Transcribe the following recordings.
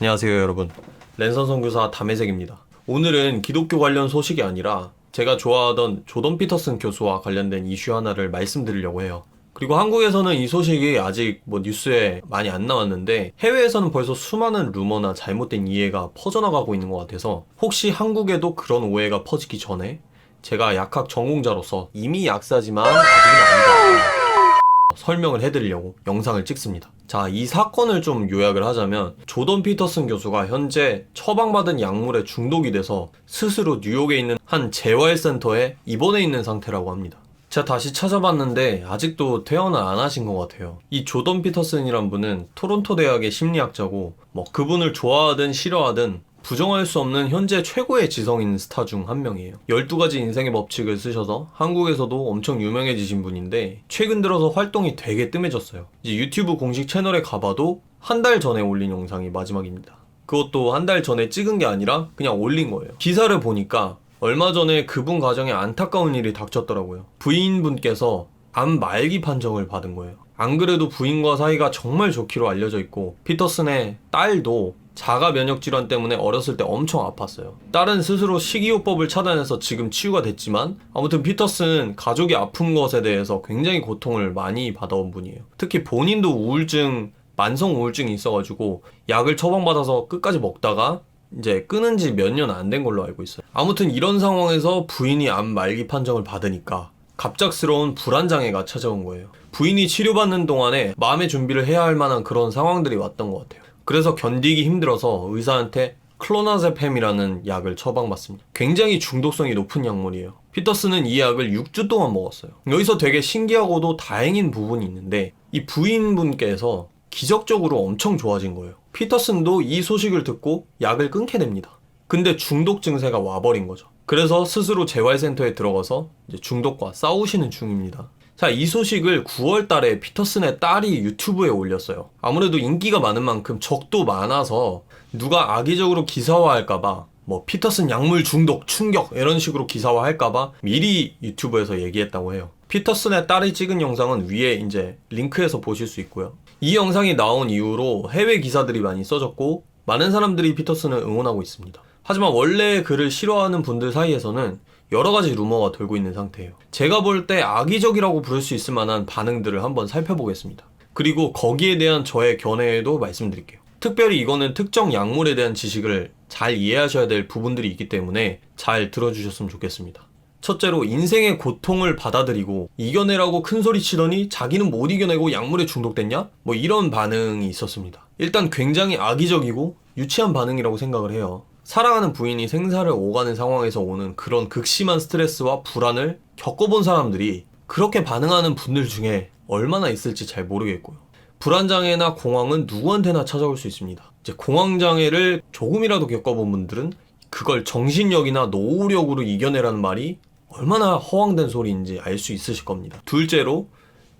안녕하세요 여러분. 랜선 선교사 담혜색입니다. 오늘은 기독교 관련 소식이 아니라 제가 좋아하던 조던 피터슨 교수와 관련된 이슈 하나를 말씀드리려고 해요. 그리고 한국에서는 이 소식이 아직 뭐 뉴스에 많이 안 나왔는데 해외에서는 벌써 수많은 루머나 잘못된 이해가 퍼져나가고 있는 것 같아서 혹시 한국에도 그런 오해가 퍼지기 전에 제가 약학 전공자로서 이미 약사지만 아직은 아니다. 설명을 해드리려고 영상을 찍습니다. 자, 이 사건을 좀 요약을 하자면 조던 피터슨 교수가 현재 처방받은 약물에 중독이 돼서 스스로 뉴욕에 있는 한 재활센터에 입원해 있는 상태라고 합니다. 제가 다시 찾아봤는데 아직도 퇴원을 안 하신 것 같아요. 이 조던 피터슨이란 분은 토론토 대학의 심리학자고 뭐 그분을 좋아하든 싫어하든 부정할 수 없는 현재 최고의 지성인 스타 중 한 명이에요. 12가지 인생의 법칙을 쓰셔서 한국에서도 엄청 유명해지신 분인데 최근 들어서 활동이 되게 뜸해졌어요. 이제 유튜브 공식 채널에 가봐도 한 달 전에 올린 영상이 마지막입니다. 그것도 한 달 전에 찍은 게 아니라 그냥 올린 거예요. 기사를 보니까 얼마 전에 그분 가정에 안타까운 일이 닥쳤더라고요. 부인분께서 암 말기 판정을 받은 거예요. 안 그래도 부인과 사이가 정말 좋기로 알려져 있고 피터슨의 딸도 자가 면역 질환 때문에 어렸을 때 엄청 아팠어요. 딸은 스스로 식이요법을 차단해서 지금 치유가 됐지만 아무튼 피터슨 가족이 아픈 것에 대해서 굉장히 고통을 많이 받아온 분이에요. 특히 본인도 우울증, 만성 우울증이 있어가지고 약을 처방받아서 끝까지 먹다가 이제 끊은 지 몇 년 안 된 걸로 알고 있어요. 아무튼 이런 상황에서 부인이 암 말기 판정을 받으니까 갑작스러운 불안 장애가 찾아온 거예요. 부인이 치료받는 동안에 마음의 준비를 해야 할 만한 그런 상황들이 왔던 것 같아요. 그래서 견디기 힘들어서 의사한테 클로나제팸이라는 약을 처방받습니다. 굉장히 중독성이 높은 약물이에요. 피터스는 이 약을 6주 동안 먹었어요. 여기서 되게 신기하고도 다행인 부분이 있는데 이 부인분께서 기적적으로 엄청 좋아진 거예요. 피터슨도 이 소식을 듣고 약을 끊게 됩니다. 근데 중독 증세가 와버린 거죠. 그래서 스스로 재활센터에 들어가서 중독과 싸우시는 중입니다. 자, 이 소식을 9월 달에 피터슨의 딸이 유튜브에 올렸어요. 아무래도 인기가 많은 만큼 적도 많아서 누가 악의적으로 기사화할까봐 뭐 피터슨 약물 중독, 충격 이런 식으로 기사화할까봐 미리 유튜브에서 얘기했다고 해요. 피터슨의 딸이 찍은 영상은 위에 이제 링크에서 보실 수 있고요. 이 영상이 나온 이후로 해외 기사들이 많이 써졌고 많은 사람들이 피터슨을 응원하고 있습니다. 하지만 원래 그를 싫어하는 분들 사이에서는 여러 가지 루머가 돌고 있는 상태예요. 제가 볼 때 악의적이라고 부를 수 있을 만한 반응들을 한번 살펴보겠습니다. 그리고 거기에 대한 저의 견해에도 말씀드릴게요. 특별히 이거는 특정 약물에 대한 지식을 잘 이해하셔야 될 부분들이 있기 때문에 잘 들어주셨으면 좋겠습니다. 첫째로 인생의 고통을 받아들이고 이겨내라고 큰 소리 치더니 자기는 못 이겨내고 약물에 중독됐냐? 뭐 이런 반응이 있었습니다. 일단 굉장히 악의적이고 유치한 반응이라고 생각을 해요. 사랑하는 부인이 생사를 오가는 상황에서 오는 그런 극심한 스트레스와 불안을 겪어본 사람들이 그렇게 반응하는 분들 중에 얼마나 있을지 잘 모르겠고요. 불안장애나 공황은 누구한테나 찾아올 수 있습니다. 이제 공황장애를 조금이라도 겪어본 분들은 그걸 정신력이나 노후력으로 이겨내라는 말이 얼마나 허황된 소리인지 알 수 있으실 겁니다. 둘째로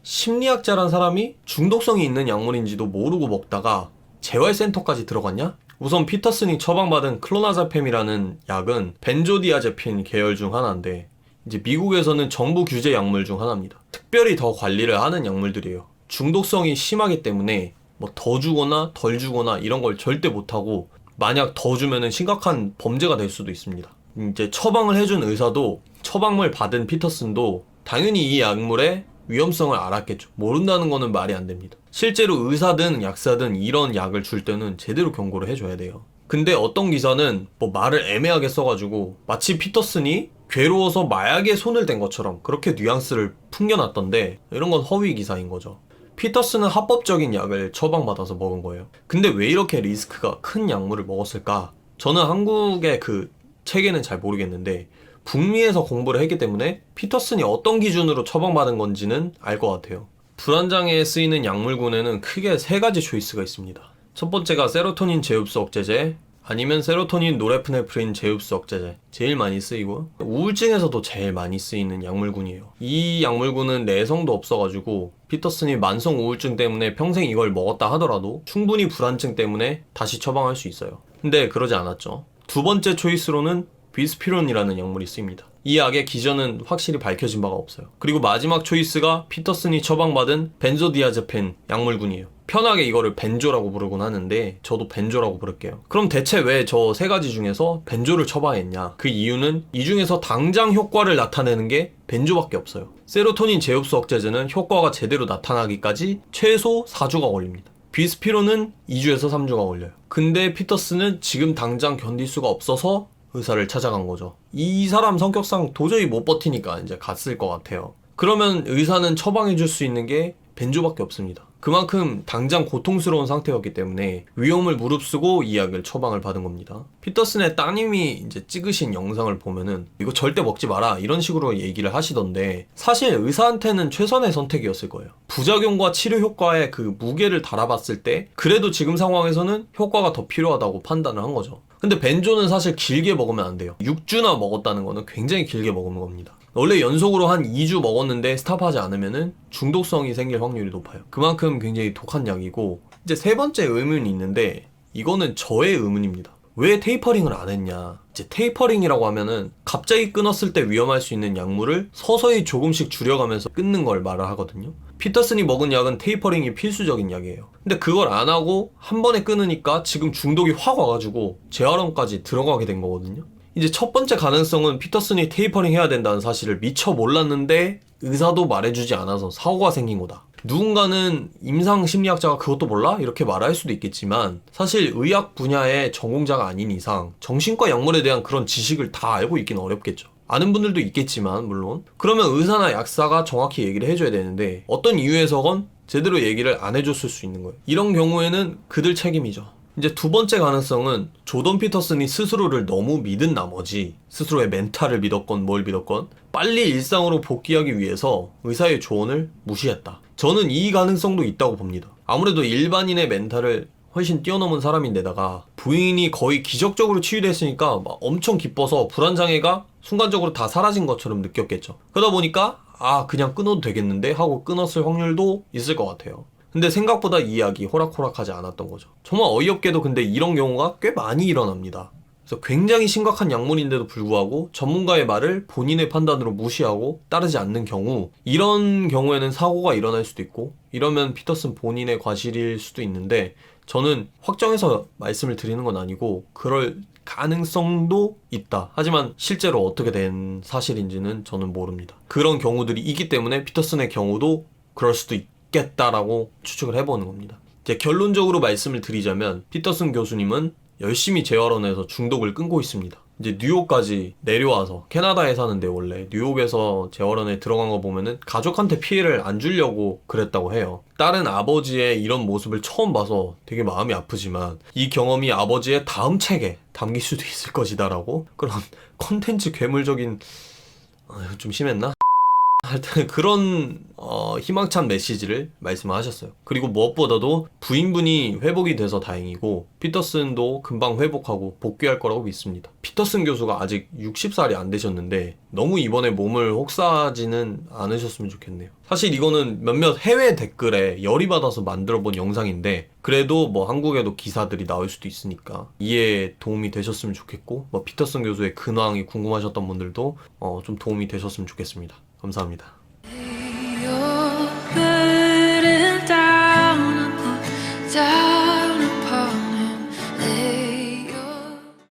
심리학자란 사람이 중독성이 있는 약물인지도 모르고 먹다가 재활센터까지 들어갔냐? 우선 피터슨이 처방받은 클로나자팸이라는 약은 벤조디아제핀 계열 중 하나인데 이제 미국에서는 정부 규제 약물 중 하나입니다. 특별히 더 관리를 하는 약물들이에요. 중독성이 심하기 때문에 뭐 더 주거나 덜 주거나 이런 걸 절대 못하고 만약 더 주면은 심각한 범죄가 될 수도 있습니다. 이제 처방을 해준 의사도 처방을 받은 피터슨도 당연히 이 약물의 위험성을 알았겠죠. 모른다는 거는 말이 안 됩니다. 실제로 의사든 약사든 이런 약을 줄 때는 제대로 경고를 해줘야 돼요. 근데 어떤 기사는 뭐 말을 애매하게 써가지고 마치 피터슨이 괴로워서 마약에 손을 댄 것처럼 그렇게 뉘앙스를 풍겨놨던데 이런 건 허위 기사인 거죠. 피터슨은 합법적인 약을 처방받아서 먹은 거예요. 근데 왜 이렇게 리스크가 큰 약물을 먹었을까? 저는 한국의 그 체계는 잘 모르겠는데 북미에서 공부를 했기 때문에 피터슨이 어떤 기준으로 처방받은 건지는 알 것 같아요. 불안장애에 쓰이는 약물군에는 크게 세 가지 초이스가 있습니다. 첫 번째가 세로토닌 제흡수 억제제, 아니면 세로토닌 노레프네프린 제흡수 억제제 제일 많이 쓰이고 우울증에서도 제일 많이 쓰이는 약물군이에요. 이 약물군은 내성도 없어가지고 피터슨이 만성 우울증 때문에 평생 이걸 먹었다 하더라도 충분히 불안증 때문에 다시 처방할 수 있어요. 근데 그러지 않았죠. 두 번째 초이스로는 비스피론이라는 약물이 쓰입니다. 이 약의 기전은 확실히 밝혀진 바가 없어요. 그리고 마지막 초이스가 피터슨이 처방받은 벤조디아제펜 약물군이에요. 편하게 이거를 벤조라고 부르곤 하는데 저도 벤조라고 부를게요. 그럼 대체 왜 저 세 가지 중에서 벤조를 처방했냐? 그 이유는 이 중에서 당장 효과를 나타내는 게 벤조밖에 없어요. 세로토닌 제흡수 억제제는 효과가 제대로 나타나기까지 최소 4주가 걸립니다. 비스피로는 2주에서 3주가 걸려요. 근데 피터스는 지금 당장 견딜 수가 없어서 의사를 찾아간 거죠. 이 사람 성격상 도저히 못 버티니까 이제 갔을 것 같아요. 그러면 의사는 처방해 줄 수 있는 게 벤조밖에 없습니다. 그만큼 당장 고통스러운 상태였기 때문에 위험을 무릅쓰고 이 약을 처방을 받은 겁니다. 피터슨의 따님이 이제 찍으신 영상을 보면은 이거 절대 먹지 마라 이런 식으로 얘기를 하시던데 사실 의사한테는 최선의 선택이었을 거예요. 부작용과 치료 효과에 그 무게를 달아봤을 때 그래도 지금 상황에서는 효과가 더 필요하다고 판단을 한 거죠. 근데 벤조는 사실 길게 먹으면 안 돼요. 6주나 먹었다는 거는 굉장히 길게 먹은 겁니다. 원래 연속으로 한 2주 먹었는데 스탑하지 않으면은 중독성이 생길 확률이 높아요. 그만큼 굉장히 독한 약이고 이제 세 번째 의문이 있는데 이거는 저의 의문입니다. 왜 테이퍼링을 안 했냐? 이제 테이퍼링이라고 하면은 갑자기 끊었을 때 위험할 수 있는 약물을 서서히 조금씩 줄여가면서 끊는 걸 말을 하거든요. 피터슨이 먹은 약은 테이퍼링이 필수적인 약이에요. 근데 그걸 안 하고 한 번에 끊으니까 지금 중독이 확 와가지고 재활원까지 들어가게 된 거거든요. 이제 첫 번째 가능성은 피터슨이 테이퍼링 해야 된다는 사실을 미처 몰랐는데 의사도 말해주지 않아서 사고가 생긴 거다. 누군가는 임상 심리학자가 그것도 몰라? 이렇게 말할 수도 있겠지만 사실 의학 분야의 전공자가 아닌 이상 정신과 약물에 대한 그런 지식을 다 알고 있기는 어렵겠죠. 아는 분들도 있겠지만 물론 그러면 의사나 약사가 정확히 얘기를 해줘야 되는데 어떤 이유에서건 제대로 얘기를 안 해줬을 수 있는 거예요. 이런 경우에는 그들 책임이죠. 이제 두 번째 가능성은 조던 피터슨이 스스로를 너무 믿은 나머지 스스로의 멘탈을 믿었건 뭘 믿었건 빨리 일상으로 복귀하기 위해서 의사의 조언을 무시했다. 저는 이 가능성도 있다고 봅니다. 아무래도 일반인의 멘탈을 훨씬 뛰어넘은 사람인데다가 부인이 거의 기적적으로 치유됐으니까 막 엄청 기뻐서 불안 장애가 순간적으로 다 사라진 것처럼 느꼈겠죠. 그러다 보니까 아 그냥 끊어도 되겠는데 하고 끊었을 확률도 있을 것 같아요. 근데 생각보다 이 약이 호락호락하지 않았던 거죠. 정말 어이없게도 근데 이런 경우가 꽤 많이 일어납니다. 그래서 굉장히 심각한 약물인데도 불구하고 전문가의 말을 본인의 판단으로 무시하고 따르지 않는 경우 이런 경우에는 사고가 일어날 수도 있고 이러면 피터슨 본인의 과실일 수도 있는데 저는 확정해서 말씀을 드리는 건 아니고 그럴 가능성도 있다. 하지만 실제로 어떻게 된 사실인지는 저는 모릅니다. 그런 경우들이 있기 때문에 피터슨의 경우도 그럴 수도 있 겠다라고 추측을 해보는 겁니다. 이제 결론적으로 말씀을 드리자면 피터슨 교수님은 열심히 재활원에서 중독을 끊고 있습니다. 이제 뉴욕까지 내려와서 캐나다에 사는데 원래 뉴욕에서 재활원에 들어간 거 보면은 가족한테 피해를 안 주려고 그랬다고 해요. 다른 아버지의 이런 모습을 처음 봐서 되게 마음이 아프지만 이 경험이 아버지의 다음 책에 담길 수도 있을 것이다라고 그런 컨텐츠 괴물적인 아, 좀 심했나? 하여튼 그런 어, 희망찬 메시지를 말씀하셨어요. 그리고 무엇보다도 부인분이 회복이 돼서 다행이고 피터슨도 금방 회복하고 복귀할 거라고 믿습니다. 피터슨 교수가 아직 60살이 안 되셨는데 너무 이번에 몸을 혹사하지는 않으셨으면 좋겠네요. 사실 이거는 몇몇 해외 댓글에 열이 받아서 만들어 본 영상인데 그래도 뭐 한국에도 기사들이 나올 수도 있으니까 이해에 도움이 되셨으면 좋겠고 뭐 피터슨 교수의 근황이 궁금하셨던 분들도 어, 좀 도움이 되셨으면 좋겠습니다. 감사합니다.